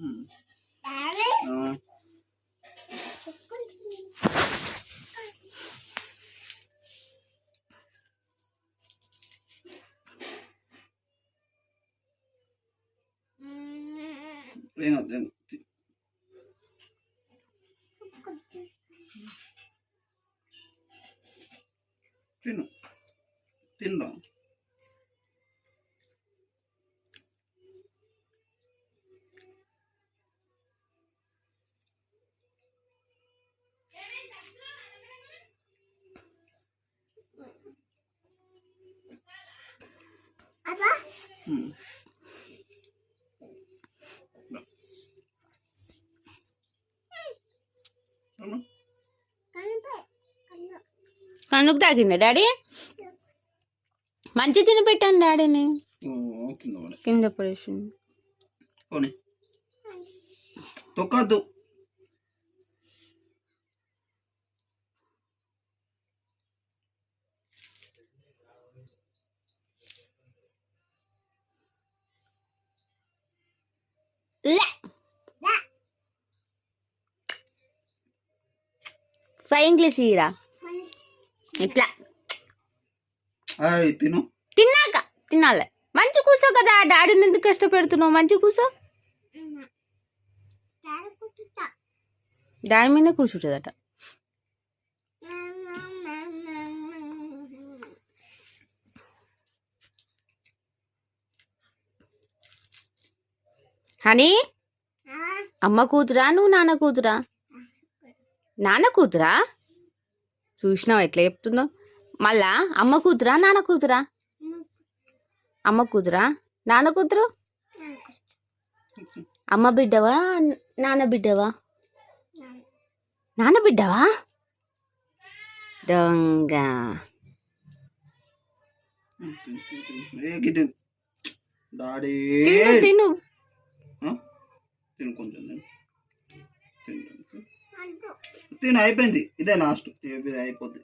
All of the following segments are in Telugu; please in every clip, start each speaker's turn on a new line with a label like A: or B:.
A: 嗯，嗯，嗯，对呢，
B: 对
A: 呢，对呢，
B: 对呢。
C: కన్నుకు తాగిందా డాడీ? మంచి తిని పెట్టాను డాడీని.
A: కింద పడే
C: కింద పడేసింది.
A: తొక్కద్దు.
C: ఇంగ్లీష్ ఇరా ఇట్లా.
A: తిను.
C: తిన్నాక తినాలి. మంచి కూర్చో కదా డాడీని ఎందుకు కష్టపెడుతున్నావు? మంచి కూర్చో
B: డాడీ
C: మీద కూర్చుంటుందట. హనీ? అమ్మ కూతురా నువ్వు నాన్న కూతురా? నాన్న కూతురా? చూసినావు ఎట్లా చెప్తుందో? మళ్ళా అమ్మ కూతురా నాన్న కూతురా? అమ్మ కూతురా? నాన్న కూతురు? అమ్మ బిడ్డవా నాన్న బిడ్డవా? నాన్న బిడ్డవా? దొంగ.
A: తిను, తిను, కొంచెం తిను. తిను అయిపోయింది. ఇదే లాస్ట్ ఇది అయిపోద్ది.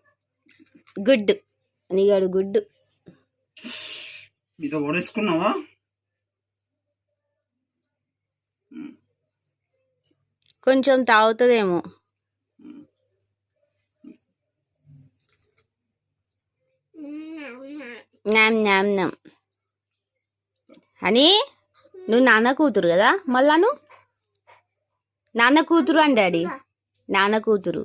C: గుడ్. నీగాడు గుడ్.
A: మీతో పడేసుకున్నావా
C: కొంచెం తాగుతుందేమో. నామ్ నామ్ నామ్ అని నువ్వు నాన్న కూతురు కదా? మళ్ళా నువ్వు? నాన్న కూతురు అని డాడీ. నాన్న కూతురు.